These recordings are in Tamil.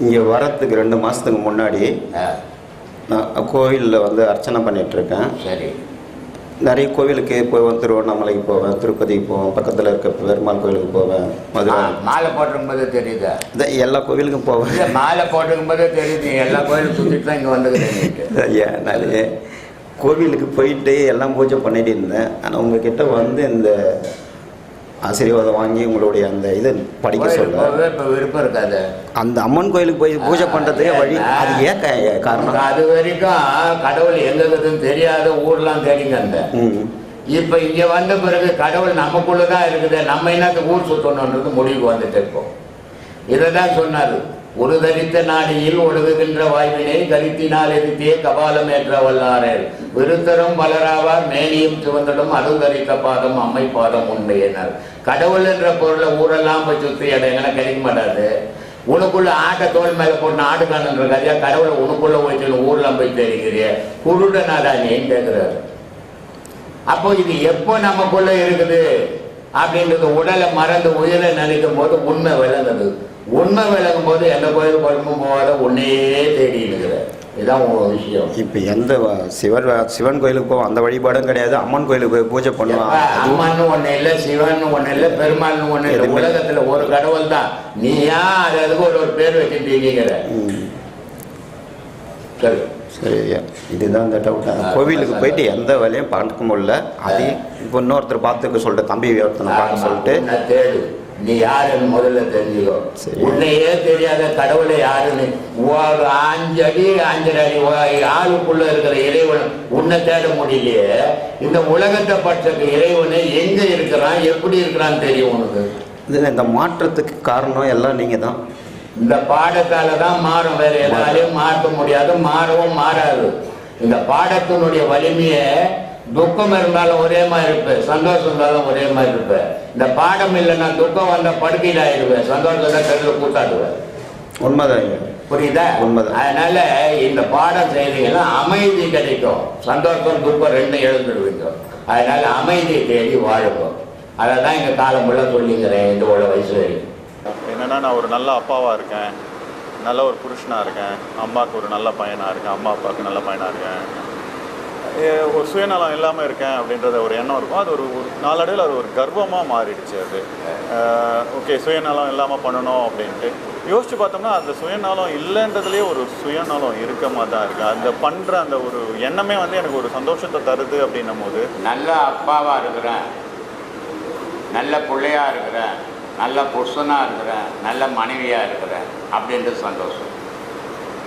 இங்கே வரத்துக்கு ரெண்டு மாதத்துக்கு முன்னாடி நான் கோவிலில் வந்து அர்ச்சனை பண்ணிகிட்ருக்கேன் சரி. நிறைய கோவிலுக்கு போவேன் திருவண்ணாமலைக்கு போவேன் திருப்பதிக்கு போவேன் பக்கத்தில் இருக்க பெருமாள் கோவிலுக்கு போவேன் மதுரை. மாலை போட்டிருக்கும்போது தெரியுதா? எல்லா கோவிலுக்கும் போவேன். மாலை போட்டிருக்கும்போதே தெரியுது எல்லா கோயிலும் சுற்றிட்டு தான் இங்கே வந்துக்கிறேன் ஐயா கோவிலுக்கு போயிட்டு எல்லாம் பூஜை பண்ணிட்டு இருந்தேன். ஆனால் உங்ககிட்ட வந்து இந்த ஆசீர்வாதம் வாங்கி உங்களுடைய அந்த இது படிக்க சொல்ல. இப்போ விருப்பம் இருக்காது. அந்த அம்மன் கோயிலுக்கு போய் பூஜை பண்ணுறதுக்கே வழி அது ஏன் காரணம். அது வரைக்கும் கடவுள் எங்க இருக்குதுன்னு தெரியாத ஊர்லாம் தேடிங்க அந்த. இப்போ இங்க வந்த பிறகு கடவுள் நமக்குள்ள தான் இருக்குது. நம்ம என்னத்துக்கு ஊர் சுத்தணுன்றது முடிவுக்கு வந்துட்டு இருக்கோம். இதை தான் சொன்னார். ஒரு தரித்த நாடியில் ஒழுகுகின்ற வாய்வினை கருத்தினால் எதிர்த்தே கபாலம் ஏற்ற வல்லாரேல் விருத்தரும் வளராவார் மேனியும் சிவந்தடும் அருந்தரித்த பாதம் அம்மை பாதம் உண்மையினர் கடவுள் என்ற பொருளை ஊரெல்லாம் போய் சுற்றி இடம் கிடைக்க மாட்டாது உனக்குள்ள ஆட்டை தோல் மேல போட்டு ஆடு காணுன்ற கதையா கடவுளை உனக்குள்ள போயிட்டு ஊர்ல போய் தெரிகிறிய குருடனாடா நீன்னு கேட்கிறாரு அப்போ இது எப்போ நமக்குள்ள இருக்குது? அப்படின்றது உடலை மறந்து உயிரை நினைக்கும் போது உண்மை விளங்குது. உண்மை விளங்கும் போது எந்த கோயில் குழம்பும் போகாத உன்னையே தேடி இருக்கிற இதுதான் விஷயம். இப்போ எந்த சிவன் சிவன் கோயிலுக்கு போவோம். அந்த வழிபாடும் கிடையாது. அம்மன் கோயிலுக்கு போய் பூஜை பண்ணுவோம் அதுவும் அம்மான்னு ஒண்ணு இல்ல சிவன் ஒண்ணு இல்ல பெருமாள்னு ஒண்ணு இல்ல. உலகத்துல ஒரு கடவுள் தான். நீ ஏன் அது அதுக்கு ஒரு ஒரு பேர் வச்சுட்டீங்கிற ம், சரி. சரி இதுதான் இந்த டவுட் கோவிலுக்கு போயிட்டு எந்த வேலையும் பார்க்க முடியல. அதையும் இப்போ இன்னொருத்தர் பார்த்துக்க சொல்லிட்டு தம்பி ஒருத்தனை பார்க்க சொல்லிட்டு. தேடு. நீ யாருன்னு முதல்ல தெரிஞ்சுக்கோ. உன்னையே தெரியாத கடவுளை யாருன்னு? ஒரு அஞ்சு அடி அஞ்சரை அடி ஆளுக்குள்ள இருக்கிற இறைவன் உன்னை தேட முடியலையே. இந்த உலகத்தை பட்ச இறைவனை எங்க இருக்கிறான்? எப்படி இருக்கிறான்னு தெரியும் உனக்கு. இது இந்த மாற்றத்துக்கு காரணம் எல்லாம் நீங்கள் தான் இந்த பாடத்தால தான் மாறும். வேற எதாலையும் மாற்ற முடியாது. மாறவும் மாறாது. இந்த பாடத்தினுடைய வலிமையை துக்கம் இருந்தாலும் ஒரே மாதிரி இருப்பேன் சந்தோஷம் இருந்தாலும் ஒரே மாதிரி இருப்பேன் இந்த பாடம் இல்லைன்னா துக்கம் வந்த படுக்கையில் ஆயிடுவேன். சந்தோஷத்தை தெருவில் கூட்டாடுவேன் உண்மைதான் புரியுதா? உண்மைதான். அதனால இந்த பாடம் செய்தீங்கன்னா அமைதி கிடைக்கும். சந்தோஷம் துக்கம் ரெண்டும் எழுந்துடுவீங்க. அதனால அமைதியை தேடி வாழுங்க அதை தான் எங்கள் காலம் முள்ள சொல்லிங்கிறேன் இந்த உள்ள வயசு வரைக்கும் என்னன்னா நான் ஒரு நல்ல அப்பாவாக இருக்கேன். நல்ல ஒரு புருஷனாக இருக்கேன். அம்மாவுக்கு ஒரு நல்ல பையனாக இருக்கேன். அம்மா அப்பாவுக்கு நல்ல பையனாக இருக்கேன். ஒரு சுயநலம் இல்லாமல் இருக்கேன் அப்படின்றத ஒரு எண்ணம் இருக்கும். அது ஒரு ஒரு நாளடைவில் அது ஒரு கர்வமாக மாறிடுச்சு அது. ஓகே சுயநலம் இல்லாமல் பண்ணணும் அப்படின்ட்டு. யோசிச்சு பார்த்தோம்னா அந்த சுயநலம் இல்லைன்றதுலேயே ஒரு சுயநலம் இருக்க மாதிரி தான் இருக்குது அந்த பண்ணுற அந்த ஒரு எண்ணமே வந்து எனக்கு ஒரு சந்தோஷத்தை தருது அப்படின்னும் போது. நல்ல அப்பாவாக இருக்கிறேன். நல்ல பிள்ளையாக இருக்கிறேன். நல்ல புருஷனாக இருக்கிறேன். நல்ல மனைவியாக இருக்கிறேன் அப்படின்றது சந்தோஷம்.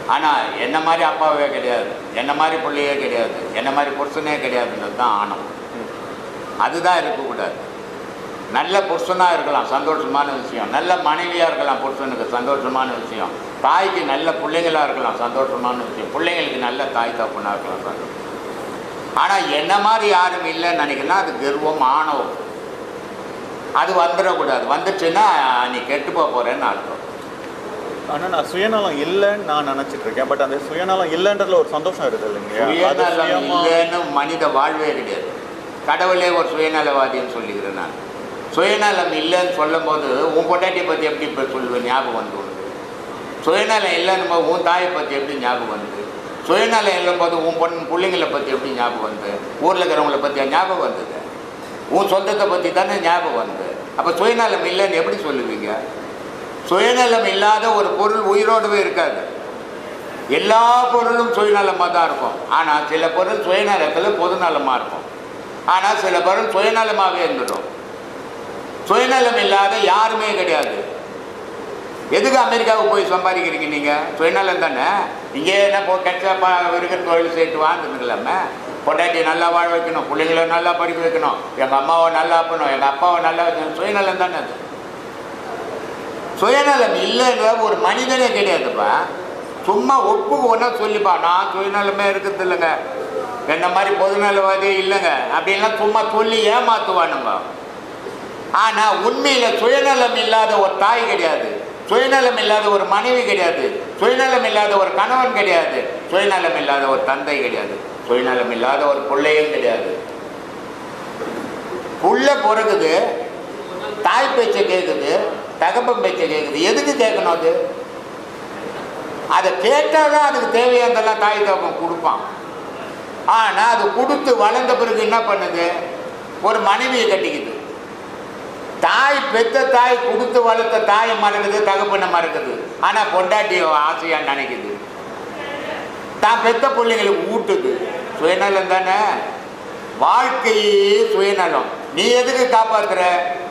ஆனால் என்ன மாதிரி அப்பாவே கிடையாது. என்ன மாதிரி பிள்ளையே கிடையாது. என்ன மாதிரி புருஷனே கிடையாதுன்றது தான் ஆணவம். அதுதான் இருக்கக்கூடாது. நல்ல புருஷனாக இருக்கலாம் சந்தோஷமான விஷயம். நல்ல மனைவியாக இருக்கலாம் புருஷனுக்கு சந்தோஷமான விஷயம். தாய்க்கு நல்ல பிள்ளைங்களாக இருக்கலாம் சந்தோஷமான விஷயம். பிள்ளைங்களுக்கு நல்ல தாய் தப்புனாக இருக்கலாம் சந்தோஷம். ஆனால் என்ன மாதிரி யாரும் இல்லைன்னு நினைக்கிறேன்னா அது கர்வம் ஆணவம். அது வந்துடக்கூடாது. வந்துச்சுன்னா நீ கெட்டு போக போகிறேன்னு அர்த்தம். ஆனால் நான் சுயநலம் இல்லைன்னு நான் நினச்சிட்டு இருக்கேன். பட் அந்த சுயநலம் இல்லைன்றதுல ஒரு சந்தோஷம் இருக்குது இல்லைங்க இல்லைன்னு மனித வாழ்வே கிடையாது. கடவுளே ஒரு சுயநலவாதின்னு சொல்லிக்கிறேன் நான். சுயநலம் இல்லைன்னு சொல்லும்போது உன் பொண்டாட்டியை பற்றி எப்படி இப்போ சொல்லுவேன் ஞாபகம் வந்து உனக்கு. சுயநலம் இல்லைன்னு போது உன் தாயை பற்றி எப்படி ஞாபகம் வந்து? சுயநலம் இல்லைம்போது உன் பொண்ணு பிள்ளைங்களை பற்றி எப்படி ஞாபகம் வந்து? ஊரில் இருக்கிறவங்கள பற்றி ஞாபகம் வந்தது? உன் சொந்தத்தை பற்றி தானே ஞாபகம் வந்து அப்போ சுயநலம் இல்லைன்னு எப்படி சொல்லுவீங்க? சுயநலம் இல்லாத ஒரு பொருள் உயிரோடவே இருக்காது. எல்லா பொருளும் சுயநலமாக தான் இருக்கும். ஆனால் சில பொருள் சுயநலத்தில் பொதுநலமாக இருக்கும். ஆனால் சில பொருள் சுயநலமாகவே இருந்துடும். சுயநலம் இல்லாத யாருமே கிடையாது. எதுக்கு அமெரிக்காவுக்கு போய் சம்பாதிக்கிறீங்க நீங்கள் சுயநலம் தானே? இங்கே என்ன போ கெட்டப்பா இருக்கிற தொழில் சேர்த்து வாழ்ந்துருக்கலாமே? பொண்டாட்டியை நல்லா வாழ வைக்கணும் பிள்ளைங்கள நல்லா படிக்க வைக்கணும் எங்கள் அம்மாவை நல்லா பண்ணணும் எங்கள் அப்பாவை நல்லா வைக்கணும் சுயநலம் தானே அது. சுயநலம் இல்லைன்ற ஒரு மனிதனே கிடையாதுப்பா. சும்மா ஒப்புக்கு ஒன்றா சொல்லிப்பா நான் சுயநலமே இருக்கிறது இல்லைங்க. என்ன மாதிரி பொதுநலவாதி இல்லைங்க. அப்படின்லாம் சும்மா சொல்லி ஏமாத்துவானுங்க. ஆனால் உண்மையில் சுயநலம் இல்லாத ஒரு தாய் கிடையாது. சுயநலம் இல்லாத ஒரு மனைவி கிடையாது. சுயநலம் இல்லாத ஒரு கணவன் கிடையாது. சுயநலம் இல்லாத ஒரு தந்தை கிடையாது. சுயநலம் இல்லாத ஒரு பிள்ளையும் கிடையாது. புள்ள பிறகுது தாய் பேச்சை கேட்குது தகப்பன் பேச்சை கேட்குது எதுக்கு கேட்கணும் அது? அதை கேட்டால் தான் அதுக்கு தேவையானதெல்லாம் தாய் தகப்பன் கொடுப்பான். ஆனால் அது கொடுத்து வளர்ந்த பிறகு என்ன பண்ணுது? ஒரு மனைவியை கட்டிக்குது. தாய் பெத்த தாய் கொடுத்து வளர்த்த தாயை மறக்குது தகப்பனை மறக்குது. ஆனால் பொண்டாட்டி ஆசையாக நினைக்குது. தான் பெத்த பிள்ளைங்களுக்கு ஊட்டுது. சுயநலம் தானே? வாழ்க்கையே சுயநலம். நீ எதுக்கு காப்பாத்துற?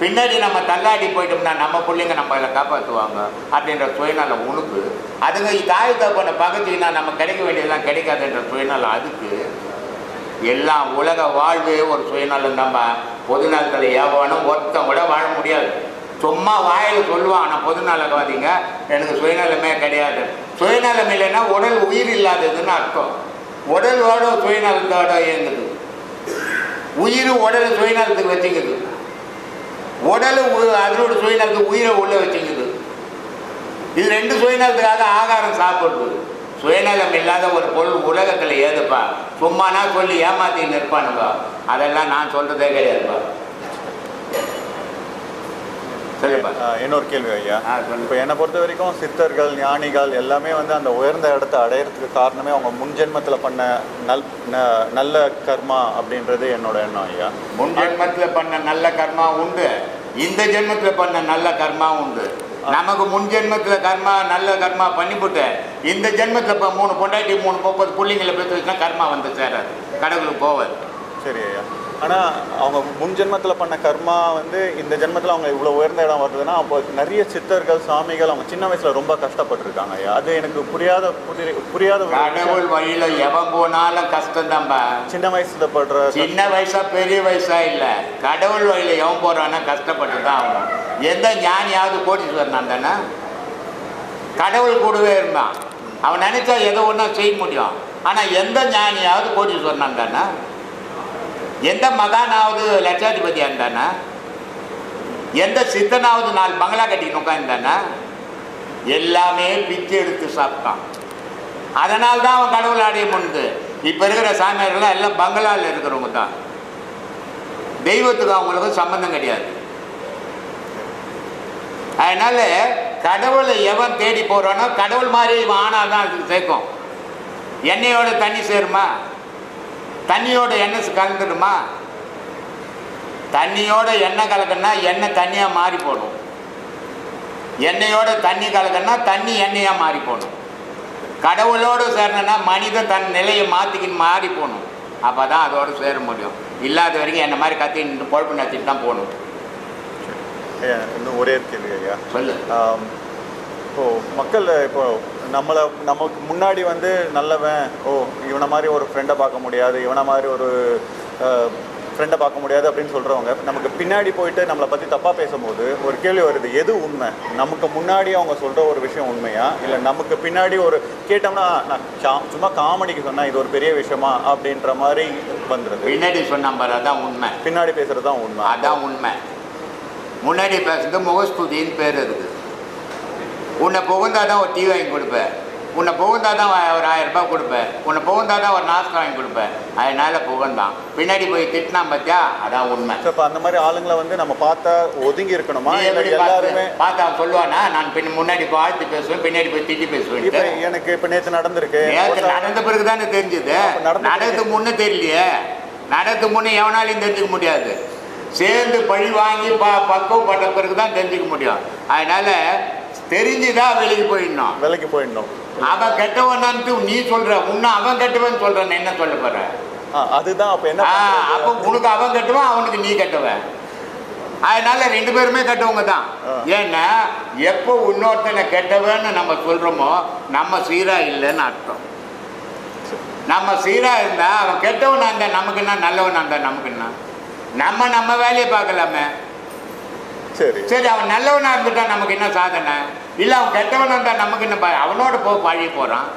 பின்னாடி நம்ம தள்ளாடி போயிட்டோம்னா நம்ம பிள்ளைங்க நம்மளை காப்பாற்றுவாங்க அப்படின்ற சுயநலம் உனக்கு. அதுங்க தாய் தகப்பனை பகச்சிங்கன்னா நம்ம கிடைக்க வேண்டியதெல்லாம் கிடைக்காதுன்ற சுயநலம் அதுக்கு. எல்லாம் உலக வாழ்வே ஒரு சுயநலம் நம்ம. பொதுநலத்தில் எவனும் ஒருத்தம் கூட வாழ முடியாது. சும்மா வாயில் சொல்லுவான் ஆனால் பொது நலவாதிங்க எனக்கு சுயநலமே கிடையாது. சுயநலம் இல்லைன்னா உடல் உயிர் இல்லாததுன்னு அர்த்தம். உடலோட சுயநலத்தோட இயங்குது. உயிர் உடலை சுயநலத்துக்கு வச்சுக்குது. உடல் அதனோட சுயநலத்துக்கு உயிரை உள்ள வச்சுக்குது. இது ரெண்டு சுயநலத்துக்காக ஆகாரம் சாப்பிடுது. சுயநலம் இல்லாத ஒரு பொருள் உலகத்தில் ஏதுப்பா? சும்மானா சொல்லி ஏமாத்தி நிற்பானுங்க. அதெல்லாம் நான் சொல்றதே கிடையாதுப்பா. இன்னொரு கேள்வி ஐயா. இப்போ என்னை பொறுத்த வரைக்கும் சித்தர்கள் ஞானிகள் எல்லாமே வந்து அந்த உயர்ந்த இடத்த அடையிறதுக்கு காரணமே அவங்க முன் ஜென்மத்தில் பண்ண நல் நல்ல கர்மா அப்படின்றது என்னோட எண்ணம் ஐயா. முன் ஜென்மத்தில் பண்ண நல்ல கர்மா உண்டு. இந்த ஜென்மத்தில் பண்ண நல்ல கர்மா உண்டு. நமக்கு முன் ஜென்மத்தில் கர்மா நல்ல கர்மா பண்ணிவிட்டு இந்த ஜென்மத்தில் இப்போ மூணு பொண்டாட்டி மூணு முப்பது பிள்ளைங்களை பெற்று வச்சுனா கர்மா வந்து சேராது. கடவுளுக்கு போவாது. சரி ஐயா. ஆனால் அவங்க முன் ஜென்மத்தில் பண்ண கர்மா வந்து இந்த ஜென்மத்தில் அவங்க இவ்வளோ உயர்ந்த இடம் வருதுன்னா அப்போ நிறைய சித்தர்கள் சாமிகள் அவங்க சின்ன வயசில் ரொம்ப கஷ்டப்பட்டிருக்காங்க அது எனக்கு புரியாத புரி புரியாத. கடவுள் வழியில் எவன் போனாலும் கஷ்டம்தான்பா. சின்ன வயசுல படுற சின்ன வயசா பெரிய வயசா இல்லை. கடவுள் வழியில் எவன் போறான்னா கஷ்டப்பட்டு தான் ஆகணும். எந்த ஞானியாவது கோடீஸ்வரன் தானே கடவுள் கூடவே இருந்தான். அவன் நினைச்சா எதை ஒன்றா செய்ய முடியும். ஆனால் எந்த ஞானியாவது கோடீஸ்வரன் தானே எந்த மகானாவது லட்சாதிபதியாக இருந்தானா? எந்த சித்தனாவது நாலு பங்களா கட்டிட்டு உட்காந்துருந்தானா எல்லாமே பிச்சை எடுத்து சாப்பிட்டான். அதனால் தான் அவன் கடவுள் அடைய முடிந்து இப்போ இருக்கிற சாமியார்கள்லாம் எல்லாம் பங்களாவில் இருக்கிறவங்க தான். தெய்வத்துக்கு அவங்களுக்கு சம்பந்தம் கிடையாது. அதனால கடவுளை எவன் தேடி போறானோ கடவுள் மாதிரி இவன் ஆனால் தான் அதுக்கு சேர்க்கும். எண்ணெயோட தண்ணி சேருமா? தண்ணியோட எண்ணெய் கலந்துடுமா? தண்ணியோட எண்ணெய் கலக்கணும்னா எண்ணெய் தண்ணியாக மாறி போடும். எண்ணெயோட தண்ணி கலக்கணும்னா தண்ணி எண்ணெயாக மாறி போடும். கடவுளோடு சேரணும்னா மனிதன் தன் நிலையை மாற்றிக்கின்னு மாறி போகணும். அப்போ தான் அதோடு சேர முடியும். இல்லாத வரைக்கும் என்ன மாதிரி கத்தி நின்று பொழப்பு நடத்திட்டு தான் போகணும். இன்னும் ஒரே கேள்வி ஐயா. சொல்லு. ஆம், இப்போ மக்கள் இப்போ நம்மளை நமக்கு முன்னாடி வந்து நல்லவன் ஓ இவனை மாதிரி ஒரு ஃப்ரெண்டை பார்க்க முடியாது இவனை மாதிரி ஒரு ஃப்ரெண்டை பார்க்க முடியாது அப்படின்னு சொல்கிறவங்க நமக்கு பின்னாடி போயிட்டு நம்மளை பற்றி தப்பாக பேசும்போது ஒரு கேள்வி வருது எது உண்மை? நமக்கு முன்னாடி அவங்க சொல்கிற ஒரு விஷயம் உண்மையா? இல்லை நமக்கு பின்னாடி ஒரு கேட்டோம்னா நான் சா- சும்மா காமெடிக்கு சொன்னால் இது ஒரு பெரிய விஷயமா? அப்படின்ற மாதிரி வந்துடுது பின்னாடி சொன்ன பாரு அதான் உண்மை. பின்னாடி பேசுகிறது தான் உண்மை. அதான் உண்மை. முன்னாடி பேசுறது முகஸ்துதின்னு பேர் இருக்குது. உன்னை புகுந்தா தான் ஒரு டீ வாங்கி கொடுப்பேன். உன்னை புகுந்தா தான் ஒரு ஆயிரம் ரூபாய் கொடுப்பேன். உன்னை புகுந்தா தான் ஒரு நாஸ்கா வாங்கி கொடுப்பேன். அதனால புகழ்ந்தான் பின்னாடி போய் திட்டினான் பார்த்தியா அதான் உண்மை. இப்போ அந்த மாதிரி ஆளுங்களை வந்து நம்ம பார்த்தா ஒதுங்கி இருக்கணுமா? எல்லாருமே பார்த்து சொல்லுவானா? நான் பின் முன்னாடி வாழ்த்து பேசுவேன் பின்னாடி போய் திட்டி இப்ப பேசுவேன் எனக்கு இப்ப நேத்து நடந்திருக்கு. நேற்று நடந்த பிறகு தானே தெரிஞ்சுது நடந்த நடந்து முன்னே தெரியலையே. நடந்து முன்னே எவனாலையும் தெரிஞ்சுக்க முடியாது. சேர்ந்து பழி வாங்கி ப பக்குவப்பட்ட பிறகு தான் தெரிஞ்சுக்க முடியும். அதனால தெரிஞ்சுதான் வெளியே போயிடணும். வேலைக்கு போயிடணும். அவன் கெட்டவனான்ட்டு நீ சொல்ற உன்னை அவன் கெட்டவன் சொல்றேன் என்ன சொல்ல போற அதுதான் அப்ப என்ன? அப்போ உனக்கு அவன் கெட்டவன் அவனுக்கு நீ கெட்டவன். அதனால ரெண்டு பேருமே கெட்டவங்க தான். ஏன்னா எப்போ இன்னொருத்தனை கெட்டவன்னு நம்ம சொல்றோமோ நம்ம சீரா இல்லைன்னு அர்த்தம். நம்ம சீரா இருந்தா அவன் கெட்டவனா இருந்தா நமக்கு என்ன நல்லவனா இருந்தா நமக்கு என்ன? நம்ம நம்ம வேலையை பார்க்கலாமே. சரி. சரி அவன் நல்லவனா இருந்துட்டா நமக்கு என்ன சாதனை? இல்லை அவன் கெட்டவனா இருந்தா நமக்கு என்ன அவனோட போ பழகி போறான்.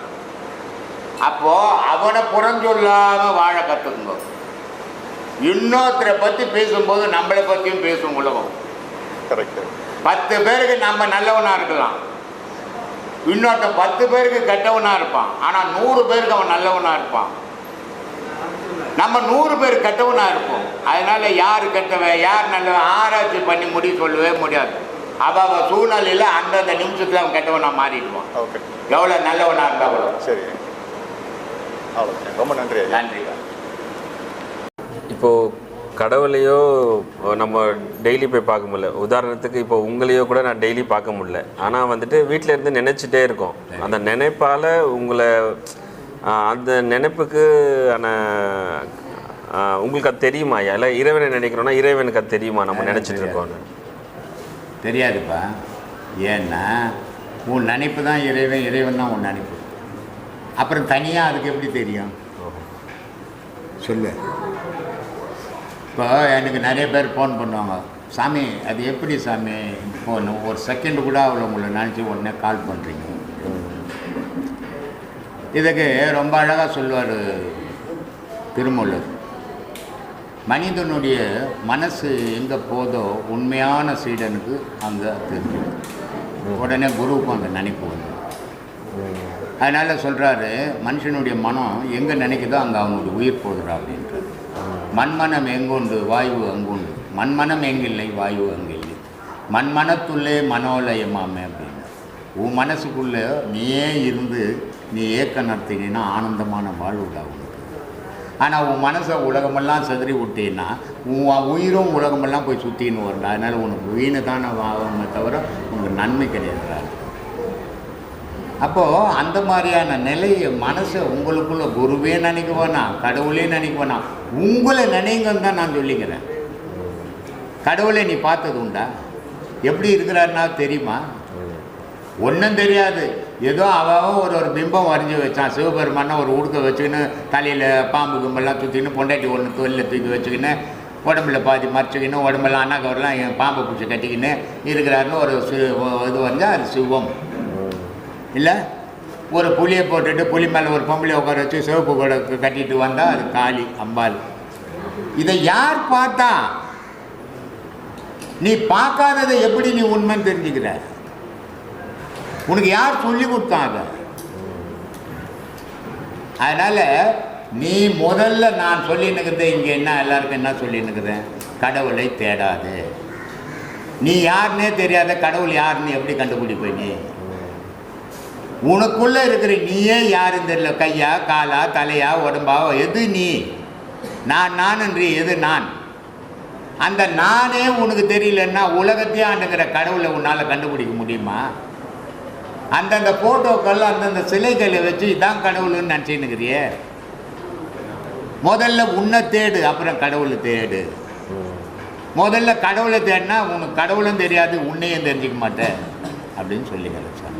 அப்போ அவனை புறஞ்சொல்லாம வாழ கத்துக்குங்க இன்னொருத்தரை பத்தி பேசும்போது நம்மளை பத்தியும் பேசும் உலகம். கரெக்ட் பத்து பேருக்கு நம்ம நல்லவனா இருக்கலாம். இன்னொருத்த பத்து பேருக்கு கெட்டவனா இருப்பான். ஆனா நூறு பேருக்கு அவன் நல்லவனா இருப்பான். நம்ம நூறு பேர் கெட்டவனா இருப்போம். அதனால யார் கெட்டவன் யார் நல்லவன் ஆராய்ச்சி பண்ணி முடிவு சொல்லவே முடியாது. அவ அவ சூழ்நிலையில அந்தந்த நிமிஷத்துல அவன் கெட்டவனா மாறிடுவான். ஓகே. எவ்வளவு நல்லவனா இருந்தா அவ்வளோ சரி. ரொம்ப நன்றி நன்றி. இப்போது கடவுளையோ நம்ம டெய்லி போய் பார்க்க முடியல. உதாரணத்துக்கு இப்போ உங்களையோ கூட நான் டெய்லி பார்க்க முடியல. ஆனால் வந்துட்டு வீட்டில் இருந்து நினச்சிட்டே இருக்கோம். அந்த நினைப்பால் உங்களை அந்த நினைப்புக்கு ஆன ஆஹ், உங்களுக்கு அது தெரியுமா? இல்லை இறைவனை நினைக்கிறோன்னா இறைவனுக்கு அது தெரியுமா? நம்ம நினச்சிட்டு இருக்கோம்னு. தெரியாதுப்பா. ஏன்னா உன் நினைப்பு தான் இறைவன் இறைவன் தான் உன் நினைப்பு. அப்புறம் தனியாக அதுக்கு எப்படி தெரியும்? சொல்லு. இப்போ எனக்கு நிறைய பேர் ஃபோன் பண்ணுவாங்க. சாமி அது எப்படி சாமி? ஃபோன் ஒரு செகண்ட் கூட அவ்வளோ உங்களை நினச்சி உடனே கால் பண்ணுறீங்க இதுக்கு ரொம்ப அழகாக சொல்லுவார் திருமூலர். மனிதனுடைய மனசு எங்கே போதோ உண்மையான சீடனுக்கு அங்கே தெரியும். உடனே குருவுக்கும் அந்த நினைப்பு வந்து அதனால் சொல்கிறாரு மனுஷனுடைய மனம் எங்கே நினைக்குதோ அங்கே அவனுடைய உயிர் போதுடா அப்படின்றார். மண்மனம் எங்குண்டு? வாயு அங்குண்டு. மண்மனம் எங்கில்லை? வாயு அங்கில்லை. மண்மனத்துள்ளே மனோலயமாமே அப்படின்னு உன் மனசுக்குள்ளே நீயே இருந்து நீ ஏக்க நடத்தினா ஆனந்தமான வாழ்வுடா உனக்கு. ஆனால் உன் மனசை உலகமெல்லாம் செதறி விட்டீன்னா உன் உயிரும் உலகமெல்லாம் போய் சுற்றின்னு வரல அதனால் உனக்கு வீணு தானே ஆகுமே தவிர உனக்கு நன்மை கிடையாது அப்போது அந்த மாதிரியான நிலையை மனசை உங்களுக்குள்ள குருவே நினைக்க வேணாம் கடவுளே நினைக்க வேணாம் உங்களை நினைங்கன்னு தான் நான் சொல்லிக்கிறேன். கடவுளை நீ பார்த்தது உண்டா? எப்படி இருக்கிறாருன்னா தெரியுமா? ஒன்றும் தெரியாது. ஏதோ அவன் ஒரு ஒரு பிம்பம் வரைஞ்சி வச்சான். சிவபெருமானை ஒரு உடுக்க வச்சுக்கின்னு தலையில் பாம்பு கும்பெல்லாம் சுற்றிக்கின்னு பொண்டாட்டி ஒன்று தொழில தூக்கி வச்சுக்கின்னு உடம்புல பாதி மறைச்சிக்கின்னு உடம்பெல்லாம் அண்ணாக்கவரெல்லாம் என் பாம்பை பிடிச்சி கட்டிக்கின்னு இருக்கிறாருன்னு ஒரு இது வந்தால் அது சிவம் இல்லை? ஒரு புளியை போட்டுட்டு புலி மேலே ஒரு பொம்பளை உட்கார வச்சு சிவப்பு கூட கட்டிட்டு வந்தால் அது காளி அம்பாள். இதை யார் பார்த்தா? நீ பார்க்காததை எப்படி நீ உண்மைன்னு தெரிஞ்சுக்கிற? உனக்கு யார் சொல்லி கொடுத்தாங்க? அதனால் நீ முதல்ல நான் சொல்லின்னுக்குது இங்கே என்ன எல்லாருக்கும் என்ன சொல்லின்னுக்குறேன் கடவுளை தேடாது. நீ யாருன்னே தெரியாத கடவுள் யாருன்னு எப்படி கண்டுபிடிப்ப நீ? உனக்குள்ளே இருக்கிற நீயே யாருன்னு தெரியல. கையா காலா தலையா உடம்பா எது நீ? நான் நான்ன்றி எது நான்? அந்த நானே உனக்கு தெரியலன்னா உலகத்தையே ஆண்டுங்கிற கடவுளை உன்னால் கண்டுபிடிக்க முடியுமா? அந்தந்த ஃபோட்டோக்கள் அந்தந்த சிலைகளை வச்சு இதான் கடவுள்னு நினச்சின்னுக்கிறியே. முதல்ல உன்னை தேடு அப்புறம் கடவுளை தேடு. முதல்ல கடவுளை தேடினா உனக்கு கடவுளும் தெரியாது உன்னையும் தெரிஞ்சுக்க மாட்டேன் அப்படின்னு சொல்லி சார்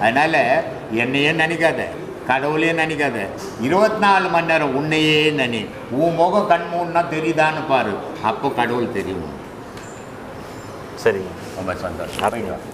அதனால் என்னையே நினைக்காத கடவுளையும் நினைக்காத. இருபத்தி நாலு மணி நேரம் உன்னையே நினை. உன் முகம் கண் மூணுனா தெரியுதான்னு பாரு. அப்போ கடவுள் தெரியும். சரிங்க. ரொம்ப சந்தோஷம்.